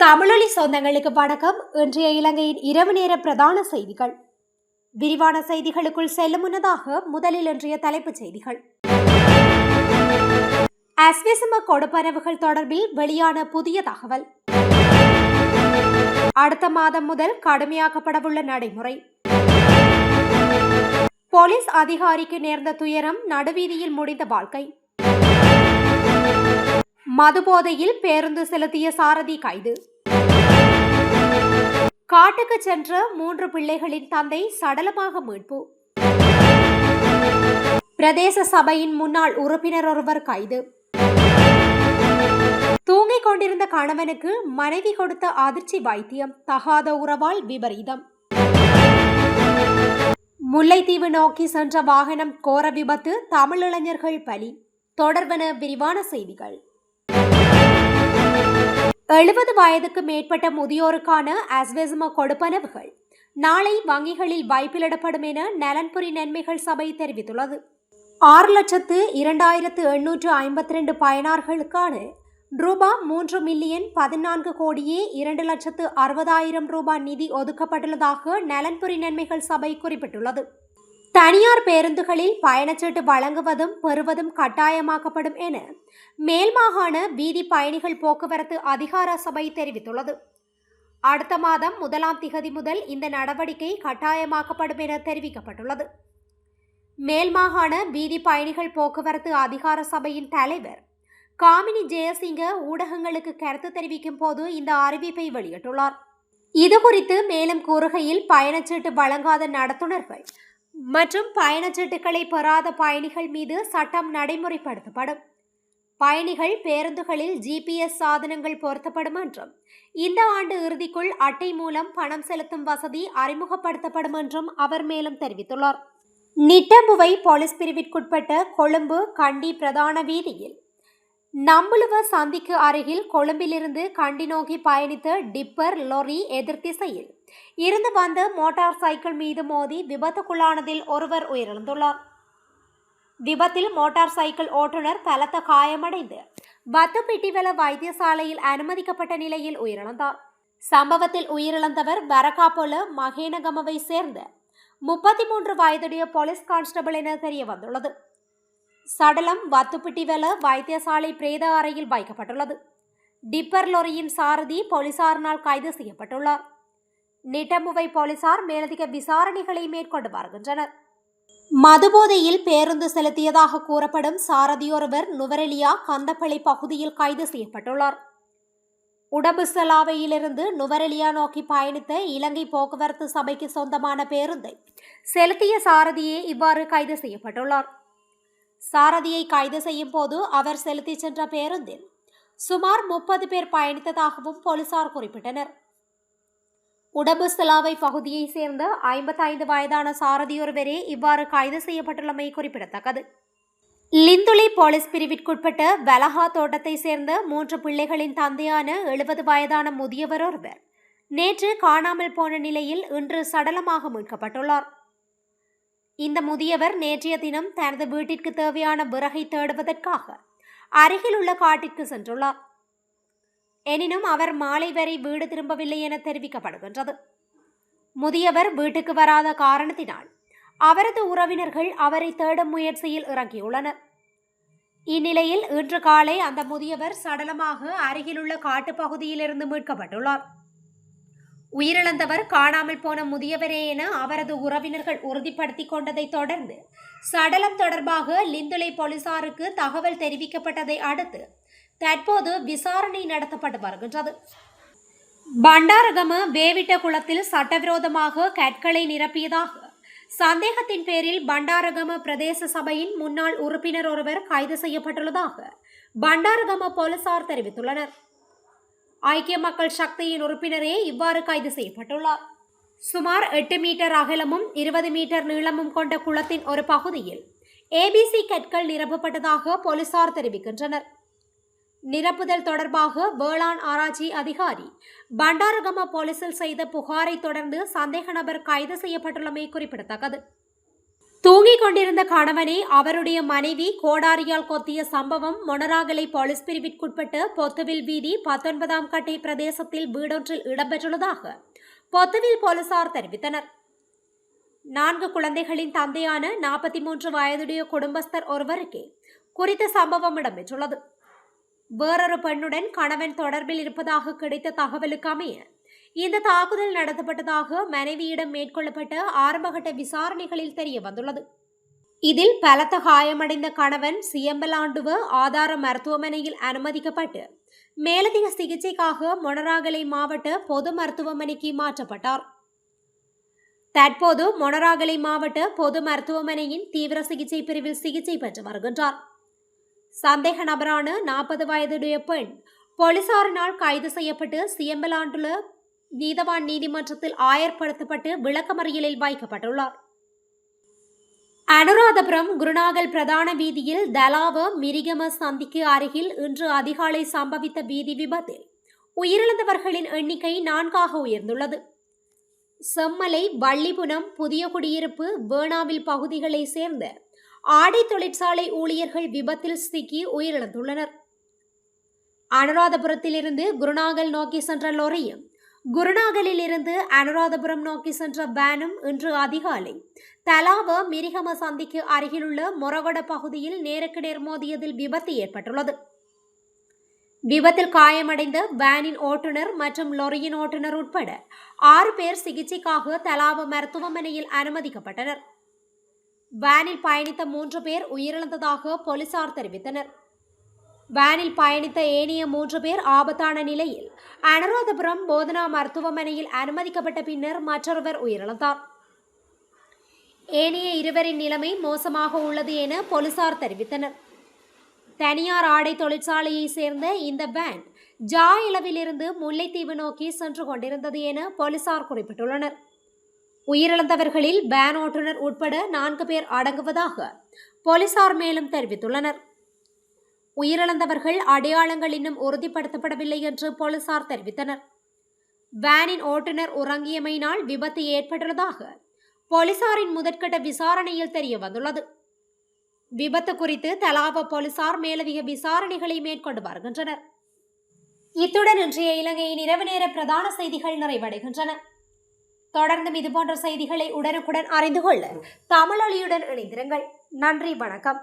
தமிழொலி சொந்தங்களுக்கு வணக்கம். இன்றைய இலங்கையின் இரவு நேர பிரதான செய்திகள். விரிவான செய்திகளுக்குள் செல்லும் முன்னதாக முதலில் இன்றைய தலைப்புச் செய்திகள். அஸ்விசம கொடுப்பனவுகள் தொடர்பில் வெளியான புதிய தகவல். அடுத்த மாதம் முதல் கடுமையாக்கப்படவுள்ள நடைமுறை. போலீஸ் அதிகாரிக்கு நேர்ந்த துயரம் நடுவீதியில் முடிந்த வாழ்க்கை. மதுபோதையில் பேருந்து செலுத்திய சாரதி கைது. காட்டுக்கு சென்ற மூன்று பிள்ளைகளின் தந்தை சடலமாக மீட்பு. பிரதேச சபையின் முன்னாள் உறுப்பினர் ஒருவர் கைது. தூங்கிக் கொண்டிருந்த கணவனுக்கு மனைவி கொடுத்த அதிர்ச்சி வைத்தியம் தகாத உறவால் விபரீதம். முல்லைத்தீவு நோக்கி சென்ற வாகனம் கோர விபத்து தமிழிளைஞர்கள் பலி. தொடர்பன விரிவான செய்திகள். எழுபது வயதுக்கு மேற்பட்ட முதியோருக்கான அஸ்வெசும கொடுப்பனவுகள். நாளை வங்கிகளில் வைப்பிலிடப்படும் என நலன்புரி நன்மைகள் சபை தெரிவித்துள்ளது. ஆறு லட்சத்து இரண்டாயிரத்து எண்ணூற்று ஐம்பத்தி ரெண்டு பயனார்களுக்கான ரூபா மூன்று மில்லியன் பதினான்கு கோடியே இரண்டு லட்சத்து அறுபதாயிரம் ரூபாய் நிதி ஒதுக்கப்பட்டுள்ளதாக நலன்புரி நன்மைகள் சபை குறிப்பிட்டுள்ளது. தனியார் பேருந்துகளில் பயணச்சீட்டு வழங்குவதும் பெறுவதும் கட்டாயமாக்கப்படும் என மேல் மாகாண வீதி பயணிகள் போக்குவரத்து அதிகார சபை தெரிவித்துள்ளது. அடுத்த மாதம் முதலாம் திகதி முதல் இந்த நடவடிக்கை கட்டாயமாக்கப்படும் என தெரிவிக்கப்பட்டுள்ளது. மேல் மாகாண வீதி பயணிகள் போக்குவரத்து அதிகார சபையின் தலைவர் காமினி ஜெயசிங்க ஊடகங்களுக்கு கருத்து தெரிவிக்கும் போது இந்த அறிவிப்பை வெளியிட்டுள்ளார். இதுகுறித்து மேலும் கூறுகையில் பயணச்சீட்டு வழங்காத நடத்துனர்கள் மற்றும் பயணச்சீட்டுகளை பெறாத பயணிகள் மீது சட்டம் நடைமுறைப்படுத்தப்படும். பயணிகள் பேருந்துகளில் ஜிபிஎஸ் சாதனங்கள் பொருத்தப்படும் என்றும் இந்த ஆண்டு இறுதிக்குள் அட்டை மூலம் பணம் செலுத்தும் வசதி அறிமுகப்படுத்தப்படும் என்றும் அவர் மேலும் தெரிவித்துள்ளார். நிட்டம்புவை போலீஸ் பிரிவிற்குட்பட்ட கொழும்பு கண்டி பிரதான வீதியில் நம்புலுவ சந்திக்கு அருகில் கொழும்பிலிருந்து கண்டி நோக்கி பயணித்த டிப்பர் லொரி எதிர்த்திசையில் இருந்து வந்த மோட்டார் சைக்கிள் மீது மோதி விபத்துக்குள்ளானதில் ஒருவர் உயிரிழந்துள்ளார். விபத்தில் மோட்டார் சைக்கிள் ஓட்டுநர் பலத்த காயமடைந்து வத்துப்பிட்டிவல வைத்தியசாலையில் அனுமதிக்கப்பட்ட நிலையில் உயிரிழந்தார். சம்பவத்தில் உயிரிழந்தவர் வரகாப்பொல மகேனகமவை சேர்ந்த முப்பத்தி மூன்று வயதுடைய போலீஸ் கான்ஸ்டபிள் என தெரிய வந்துள்ளது சடலம் வத்துப்பிட்டிவல வைத்தியசாலை பிரேத அறையில் வைக்கப்பட்டுள்ளது. டிப்பர் லொரியின் சாரதி போலீசாரினால் கைது செய்யப்பட்டுள்ளார். நிட்டமுவை போலீசார் மேலதிக விசாரணைகளை மேற்கொண்டு வருகின்றனர். மதுபோதையில் பேருந்து செலுத்தியதாக கூறப்படும் சாரதியொருவர் நுவரெலியா கந்தப்பளை பகுதியில் கைது செய்யப்பட்டுள்ளார். உடபுசலாவையிலிருந்து நுவரெலியா நோக்கி பயணித்த இலங்கை போக்குவரத்து சபைக்கு சொந்தமான பேருந்தை செலுத்திய சாரதியே இவ்வாறு கைது செய்யப்பட்டுள்ளார். சாரதியை கைது செய்யும் போது அவர் செலுத்தி சென்ற பேருந்தில் சுமார் முப்பது பேர் பயணித்ததாகவும் போலீசார் குறிப்பிட்டனர். உடபுஸ்தலாவை பகுதியைச் சேர்ந்த ஐம்பத்தைந்து வயதான சாரதியொருவரே இவ்வாறு கைது செய்யப்பட்டுள்ளமை குறிப்பிடத்தக்கது. லிந்துளி போலீஸ் பிரிவிற்குட்பட்ட வலஹா தோட்டத்தை சேர்ந்த மூன்று பிள்ளைகளின் தந்தையான எழுபது வயதான முதியவர் ஒருவர் நேற்று காணாமல் போன நிலையில் இன்று சடலமாக மீட்கப்பட்டுள்ளார். இந்த முதியவர் நேற்றைய தினம் தனது வீட்டிற்கு தேவையான விறகை தேடுவதற்காக அருகில் உள்ள காட்டிற்கு சென்றுள்ளார். எனினும் அவர் மாலை வரை வீடு திரும்பவில்லை என தெரிவிக்கப்படுகின்றது. முதியவர் வீட்டுக்கு வராத காரணத்தினால் அவரது உறவினர்கள் அவரை தேடும் முயற்சியில் இறங்கியுள்ளனர். இந்நிலையில் இன்று காலை அந்த முதியவர் சடலமாக அருகிலுள்ள காட்டுப்பகுதியிலிருந்து மீட்கப்பட்டுள்ளார். உயிரிழந்தவர் காணாமல் போன முதியவரே என அவரது உறவினர்கள் உறுதிப்படுத்திக் கொண்டதை தொடர்ந்து சடலம் தொடர்பாக லிந்துலை போலீசாருக்கு தகவல் தெரிவிக்கப்பட்டதை அடுத்து தற்போது விசாரணை நடத்தப்பட்டு வருகின்றது. பண்டாரகம வேவிட்ட குளத்தில் சட்டவிரோதமாக கற்களை நிரப்பியதாக சந்தேகத்தின் பேரில் பண்டாரகம பிரதேச சபையின் முன்னாள் உறுப்பினர் ஒருவர் கைது செய்யப்பட்டுள்ளதாக பண்டாரகம போலீசார் தெரிவித்துள்ளனர். ஐக்கிய மக்கள் சக்தியின் உறுப்பினரே இவ்வாறு கைது செய்யப்பட்டுள்ளார். சுமார் எட்டு மீட்டர் அகலமும் இருபது மீட்டர் நீளமும் கொண்ட குளத்தின் ஒரு பகுதியில் ஏபிசி கற்கள் நிரப்பப்பட்டதாக போலீசார் தெரிவிக்கின்றனர். நிரப்புதல் தொடர்பாக வேளாண் ஆராய்ச்சி அதிகாரி. பண்டாரகம போலீசில் செய்த புகாரை தொடர்ந்து சந்தேக நபர் கைது செய்யப்பட்டுள்ளமை குறிப்பிடத்தக்கது. தூங்கிக் கொண்டிருந்த கணவனை அவருடைய மனைவி கோடாரியால் கொத்திய சம்பவம் மொனராகலை போலீஸ் பிரிவிற்குட்பட்ட பொத்துவில் வீதி பத்தொன்பதாம் கட்டை பிரதேசத்தில் வீடொன்றில் இடம்பெற்றுள்ளதாக பொத்துவில் போலீசார் தெரிவித்தனர். நான்கு குழந்தைகளின் தந்தையான நாற்பத்தி மூன்று வயதுடைய குடும்பஸ்தர் ஒருவருக்கே குறித்த சம்பவம் இடம்பெற்றுள்ளது. வேறொரு பெண்ணுடன் கணவன் தொடர்பில் இருப்பதாக கிடைத்த தகவலுக்கு அமைய இந்த தாக்குதல் நடத்தப்பட்டதாக மனைவியிடம் மேற்கொள்ளப்பட்ட ஆரம்பகட்ட விசாரணைகளில் தெரிய வந்துள்ளது. இதில் பலத்த காயமடைந்த கணவன் சியம்பலாண்டுவ ஆதார மருத்துவமனையில் அனுமதிக்கப்பட்டு மேலதிக சிகிச்சைக்காக மொனராகலை மாவட்ட பொது மருத்துவமனைக்கு மாற்றப்பட்டார். தற்போது மொனராகலை மாவட்ட பொது மருத்துவமனையின் தீவிர சிகிச்சை பிரிவில் சிகிச்சை பெற்று வருகின்றார். சந்தேக நபரான நாற்பது வயதுடைய பெண் போலீசாரினால் கைது செய்யப்பட்டு சியம்பலாண்டுள்ள நீதவான் நீதிமன்றத்தில் ஆயர்படுத்தப்பட்டு விளக்கமறியலில் வைக்கப்பட்டுள்ளார். அனுராதபுரம் குருநாகல் பிரதான வீதியில் தலாவ மிரிகம சந்திக்கு அருகில் இன்று அதிகாலை சம்பவித்த வீதி விபத்தில் உயிரிழந்தவர்களின் எண்ணிக்கை நான்காக உயர்ந்துள்ளது. செம்மலை வள்ளிபுனம் புதிய குடியிருப்பு வேணாவில் பகுதிகளை சேர்ந்த ஆடை தொழிற்சாலை ஊழியர்கள் விபத்தில் சிக்கி உயிரிழந்துள்ளனர். அனுராதபுரத்திலிருந்து குருநாகல் நோக்கி சென்ற லொரியும் குருநாகலில் இருந்து அனுராதபுரம் நோக்கி சென்ற வேனும் இன்று அதிகாலை தலாவ மிரிகம சந்திக்கு அருகிலுள்ள மொரவட பகுதியில் நேருக்கு நேர் மோதியதில் விபத்து ஏற்பட்டுள்ளது. விபத்தில் காயமடைந்த வேனின் ஓட்டுநர் மற்றும் லொரியின் ஓட்டுநர் உட்பட ஆறு பேர் சிகிச்சைக்காக தலாவ மருத்துவமனையில் அனுமதிக்கப்பட்டனர். வேனில் பயணித்த மூன்று பேர் உயிரிழந்ததாக போலீசார் தெரிவித்தனர். வேனில் பயணித்த ஏனைய மூன்று பேர் ஆபத்தான நிலையில் அனுராதபுரம் போதனா மருத்துவமனையில் அனுமதிக்கப்பட்ட பின்னர் மற்றொருவர் உயிரிழந்தார். ஏனைய இருவரின் நிலைமை மோசமாக உள்ளது என போலீசார் தெரிவித்தனர். தனியார் ஆடை தொழிற்சாலையை சேர்ந்த இந்த வேன் ஜா இளவிலிருந்து முல்லைத்தீவு நோக்கி சென்று கொண்டிருந்தது என போலீசார் குறிப்பிட்டுள்ளனர். உயிரிழந்தவர்களில் வேன் ஓட்டுநர் உட்பட நான்கு பேர் அடங்குவதாக போலீசார் மேலும் தெரிவித்துள்ளனர். உயிரிழந்தவர்கள் அடையாளங்கள் இன்னும் உறுதிப்படுத்தப்படவில்லை என்று போலீசார் தெரிவித்தனர். வேனின் ஓட்டுநர் உறங்கியமையினால் விபத்து ஏற்பட்டுள்ளதாக போலீசாரின் முதற்கட்ட விசாரணையில் தெரிய வந்துள்ளது விபத்து குறித்து தலாவ போலீசார் மேலதிக விசாரணைகளை மேற்கொண்டு வருகின்றனர். இத்துடன் இன்றைய இலங்கையின் இரவு நேர பிரதான செய்திகள் நிறைவடைகின்றன. தொடர்ந்தும் இதுபோன்ற செய்திகளை உடனுக்குடன் அறிந்து கொள்ள தமிழொலியுடன் இணைந்திருங்கள். நன்றி வணக்கம்.